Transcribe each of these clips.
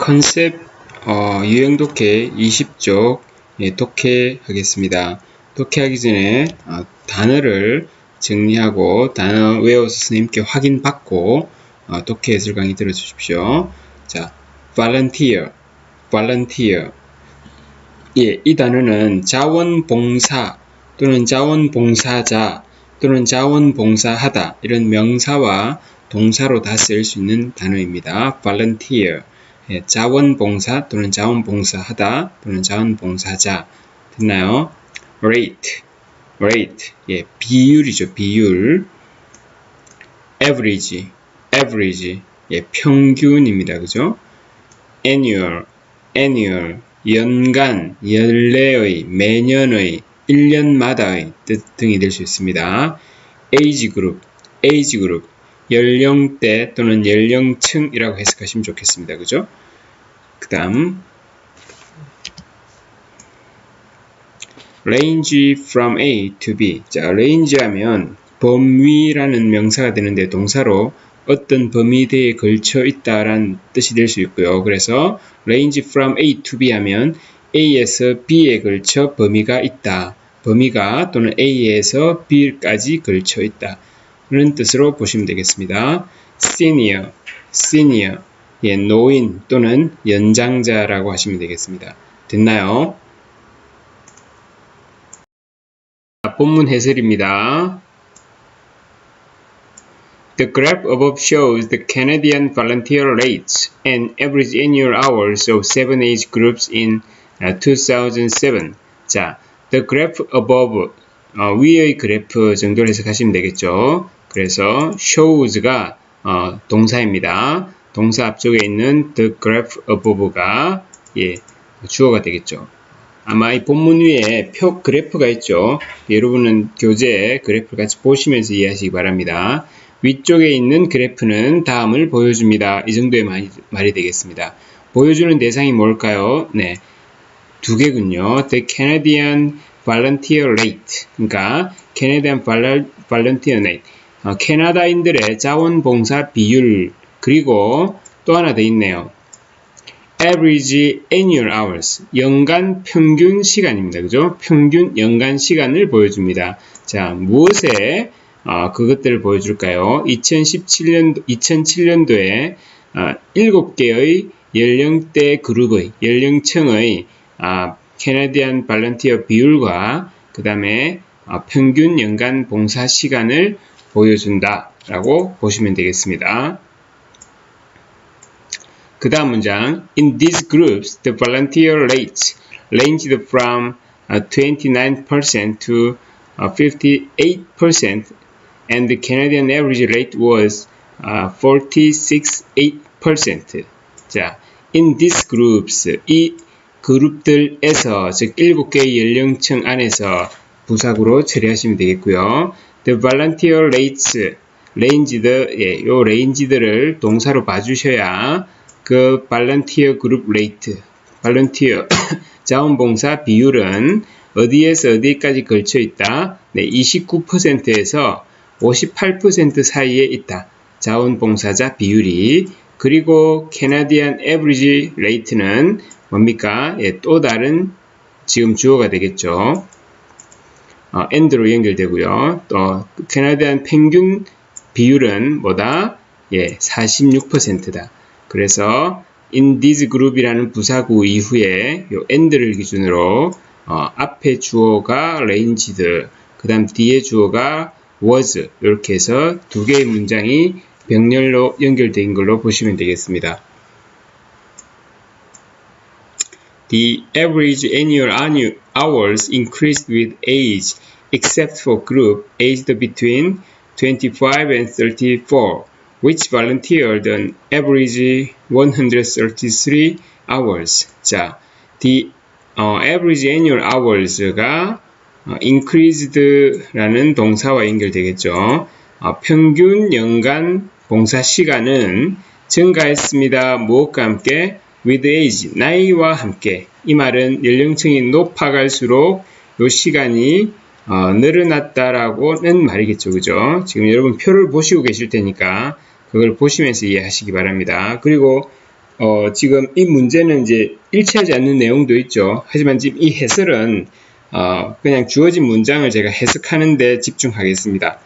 컨셉 어, 유형 독해 20쪽 예, 독해하겠습니다. 독해하기 전에 어, 단어를 정리하고 단어 외워서 선생님께 확인받고 어, 독해 예술 강의 들어주십시오. 자, volunteer, volunteer. 예, 이 단어는 자원봉사 또는 자원봉사자 또는 자원봉사하다 이런 명사와 동사로 다 쓰일 수 있는 단어입니다. volunteer. 예, 자원봉사 또는 자원봉사하다 또는 자원봉사자 됐나요? rate, rate, 예, 비율이죠, 비율. average, average, 예, 평균입니다, 그죠? annual, annual, 연간, 연례의, 매년의, 1년마다의 뜻 등이 될 수 있습니다. age group, age group, 연령대 또는 연령층이라고 해석하시면 좋겠습니다. 그죠? 그 다음 range from A to B 자, range 하면 범위라는 명사가 되는데 동사로 어떤 범위대에 걸쳐 있다라는 뜻이 될 수 있고요. 그래서 range from A to B 하면 A에서 B에 걸쳐 범위가 있다. 범위가 또는 A에서 B까지 걸쳐 있다. 그런 뜻으로 보시면 되겠습니다. senior, senior, 예, 노인 또는 연장자라고 하시면 되겠습니다. 됐나요? 본문 해설입니다. The graph above shows the Canadian volunteer rates and average annual hours of seven age groups in 2007. 자, the graph above 어, 위의 그래프 정도로 해석하시면 되겠죠. 그래서 shows가 어, 동사입니다. 동사 앞쪽에 있는 the graph above가 예, 주어가 되겠죠. 아마 이 본문 위에 표 그래프가 있죠. 여러분은 교재 그래프를 같이 보시면서 이해하시기 바랍니다. 위쪽에 있는 그래프는 다음을 보여줍니다. 이 정도의 말이, 말이 되겠습니다. 보여주는 대상이 뭘까요? 네. 두 개군요. The Canadian Volunteer Rate. 그러니까 Canadian Volunteer Rate. 어, 캐나다인들의 자원봉사 비율 그리고 또 하나 더 있네요. average annual hours 연간 평균 시간입니다. 그죠? 평균 연간 시간을 보여줍니다. 자, 무엇에 어, 그것들을 보여줄까요? 2017년 2007년도에 어, 7개의 연령대 그룹의 연령층의 아, 캐나디안 발런티어 비율과 그 다음에 어, 평균 연간 봉사 시간을 보여준다 라고 보시면 되겠습니다. 그 다음 문장 In these groups, the volunteer rates ranged from 29% to 58% and the Canadian average rate was 46.8%. 자, in these groups, 이 그룹들에서, 즉 7개의 연령층 안에서 부사구로 처리하시면 되겠고요. The volunteer rates, ranged, 예, 요 range들을 동사로 봐주셔야 그 volunteer group rate, volunteer 자원봉사 비율은 어디에서 어디까지 걸쳐 있다? 네, 29%에서 58% 사이에 있다. 자원봉사자 비율이 그리고 캐나디안 에브리지 레이트는 뭡니까? 예, 또 다른 지금 주어가 되겠죠. 어, 엔드로 연결되고요. 또 캐나디안 평균 비율은 뭐다? 예, 46%다. 그래서 in this group이라는 부사구 이후에 요 end를 기준으로 어, 앞에 주어가 ranged, 그 다음 뒤에 주어가 was 이렇게 해서 두 개의 문장이 병렬로 연결된 걸로 보시면 되겠습니다. The average annual hours increased with age except for group aged between 25 and 34 which volunteered an average 133 hours. 자, the 어, average annual hours가 어, increased라는 동사와 연결되겠죠. 어, 평균 연간 봉사 시간은 증가했습니다. 무엇과 함께? with age, 나이와 함께. 이 말은 연령층이 높아갈수록 이 시간이 어, 늘어났다라고는 말이겠죠. 그죠? 지금 여러분 표를 보시고 계실 테니까 그걸 보시면서 이해하시기 바랍니다. 그리고 어, 지금 이 문제는 이제 일치하지 않는 내용도 있죠. 하지만 지금 이 해설은 어, 그냥 주어진 문장을 제가 해석하는데 집중하겠습니다.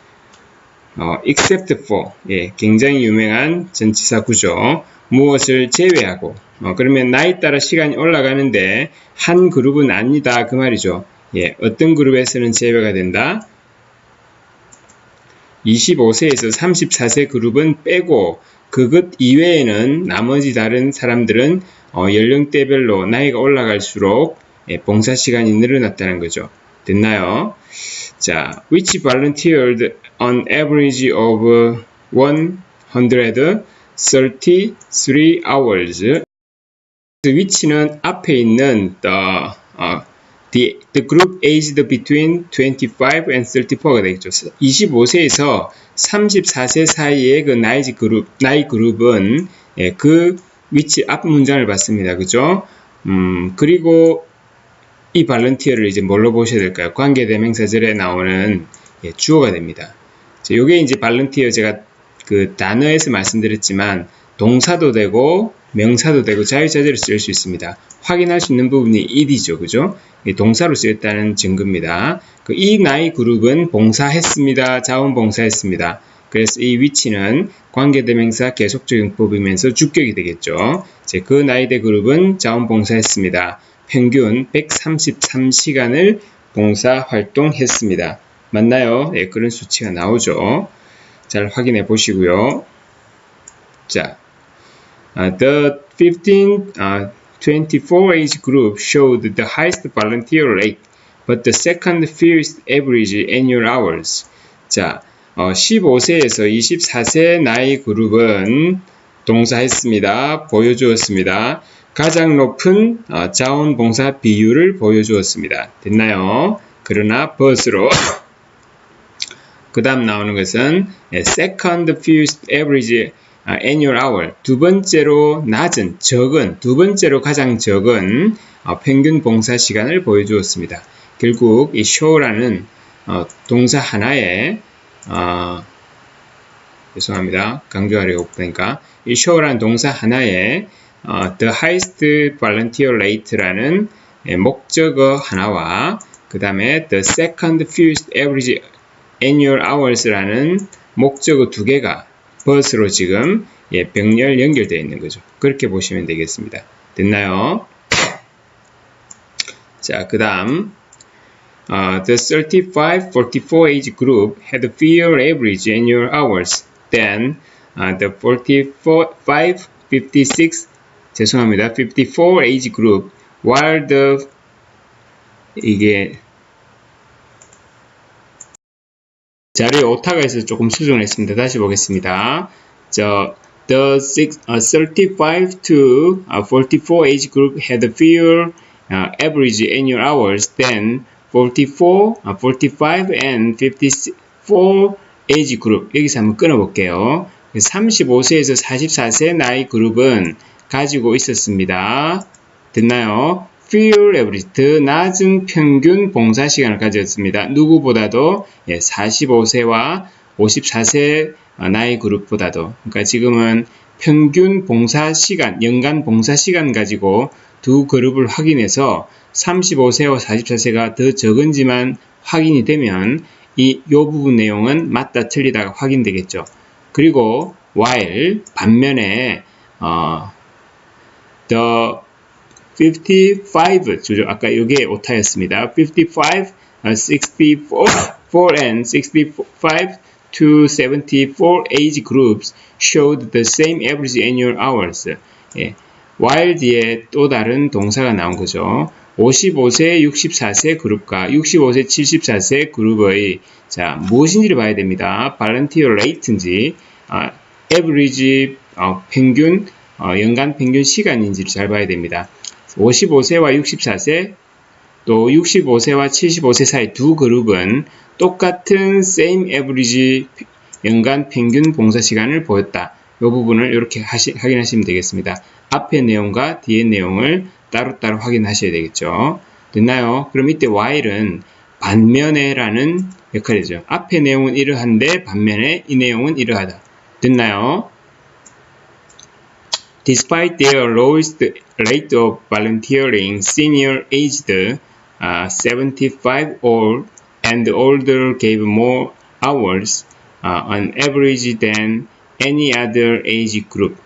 어, except for 예, 굉장히 유명한 전치사 구조 무엇을 제외하고 어, 그러면 나이 따라 시간이 올라가는데 한 그룹은 아니다 그 말이죠. 예, 어떤 그룹에서는 제외가 된다. 25세에서 34세 그룹은 빼고 그것 이외에는 나머지 다른 사람들은 어, 연령대별로 나이가 올라갈수록 예, 봉사 시간이 늘어났다는 거죠. 됐나요? 자, which volunteered on average of 133 hours. which는 앞에 있는 the, uh, the, the group aged between 25 and 34가 되겠죠. 25세에서 34세 사이의 그 나이 그룹, 나이 그룹은 예, 그 위치 앞 문장을 봤습니다. 그죠? 음, 그리고 이 발런티어를 이제 뭘로 보셔야 될까요? 관계대명사절에 나오는 예, 주어가 됩니다. 자, 요게 이제 발런티어 제가 그 단어에서 말씀드렸지만 동사도 되고 명사도 되고 자유자재로 쓸수 있습니다. 확인할 수 있는 부분이 it이죠. 그죠? 동사로 쓰였다는 증거입니다. 그 이 나이 그룹은 봉사했습니다. 자원봉사했습니다. 그래서 이 위치는 관계대명사 계속적용법이면서 주격이 되겠죠. 그 나이대 그룹은 자원봉사했습니다. 평균 133시간을 봉사 활동했습니다. 맞나요? 네, 그런 수치가 나오죠. 잘 확인해 보시고요. 자, the 15, uh, 24 age group showed the highest volunteer rate, but the second fewest average annual hours. 자, 어, 15세에서 24세 나이 그룹은 동사했습니다. 보여주었습니다. 가장 높은 어, 자원봉사 비율을 보여주었습니다. 됐나요? 그러나 버스로 그 다음 나오는 것은 second fewest average annual hour 두 번째로 낮은 적은 두 번째로 가장 적은 어, 평균 봉사 시간을 보여주었습니다. 결국 이 show라는 어, 동사 하나에 어, 죄송합니다. 강조하려고 보니까 이 show라는 동사 하나에 어, the highest volunteer rate라는 예, 목적어 하나와 그 다음에 the second fewest average annual hours라는 목적어 두 개가 but으로 지금 예, 병렬 연결되어 있는 거죠. 그렇게 보시면 되겠습니다. 됐나요? 자, 그 다음 uh, The 35-44 age group had fewer average annual hours than uh, the 45-56 죄송합니다. 54 age group while the 이게 자료에 오타가 있어서 조금 수정을 했습니다. 다시 보겠습니다. 저 the six, uh, 35 to uh, 44 age group had fewer uh, average annual hours than 44, uh, 45 and 54 age group 여기서 한번 끊어볼게요. 35세에서 44세 나이 그룹은 가지고 있었습니다. 됐나요? Average, 더 낮은 평균 봉사 시간을 가졌습니다. 누구보다도 45세와 54세 나이 그룹보다도 그러니까 지금은 평균 봉사 시간, 연간 봉사 시간 가지고 두 그룹을 확인해서 35세와 44세가 더 적은지만 확인이 되면 이 요 부분 내용은 맞다 틀리다가 확인되겠죠. 그리고 while 반면에 어, the 55 조조 아까 이게 오타였습니다. 55, 64 and 65 to 74 age groups showed the same average annual hours. 예. while 뒤에 또 다른 동사가 나온 거죠. 55세, 64세 그룹과 65세, 74세 그룹의 자 무엇인지를 봐야 됩니다. 발렌티어 레이트인지 아, average 어, 평균 어, 연간 평균 시간인지를 잘 봐야 됩니다. 55세와 64세 또 65세와 75세 사이 두 그룹은 똑같은 same average 연간 평균 봉사 시간을 보였다. 이 부분을 이렇게 하시, 확인하시면 되겠습니다. 앞의 내용과 뒤의 내용을 따로따로 확인하셔야 되겠죠. 됐나요? 그럼 이때 while은 반면에라는 역할이죠. 앞의 내용은 이러한데 반면에 이 내용은 이러하다. 됐나요? Despite their lowest rate of volunteering, senior aged uh, 75 or and older gave more hours uh, on average than any other age group.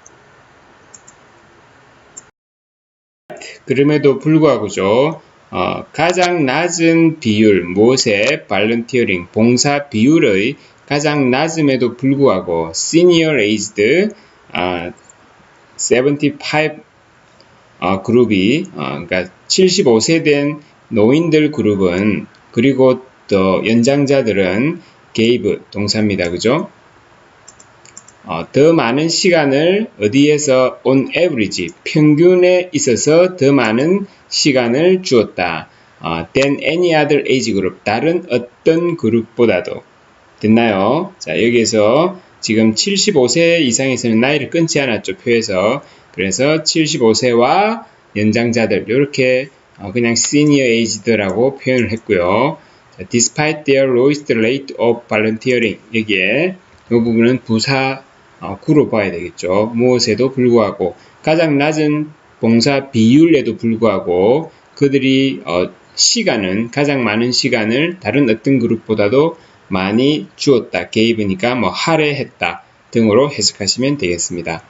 그럼에도 불구하고죠. 어, 가장 낮은 비율, 무엇의 발런티어링, 봉사 비율의 가장 낮음에도 불구하고 senior aged 아, 75 어, 그룹이 어, 그러니까 75세 된 노인들 그룹은 그리고 또 연장자들은 gave 동사입니다. 그죠? 어, 더 많은 시간을 어디에서 on average 평균에 있어서 더 많은 시간을 주었다. 어, than any other age group 다른 어떤 그룹보다도 됐나요? 자 여기에서 지금 75세 이상에서는 나이를 끊지 않았죠 표에서 그래서 75세와 연장자들 이렇게 어, 그냥 senior aged라고 표현을 했고요. 자, despite their lowest rate of volunteering 여기에 이 부분은 부사 어, 구로 봐야 되겠죠. 무엇에도 불구하고 가장 낮은 봉사 비율에도 불구하고 그들이 어, 시간은 가장 많은 시간을 다른 어떤 그룹보다도 많이 주었다. 게이브니까 뭐 할애했다 등으로 해석하시면 되겠습니다.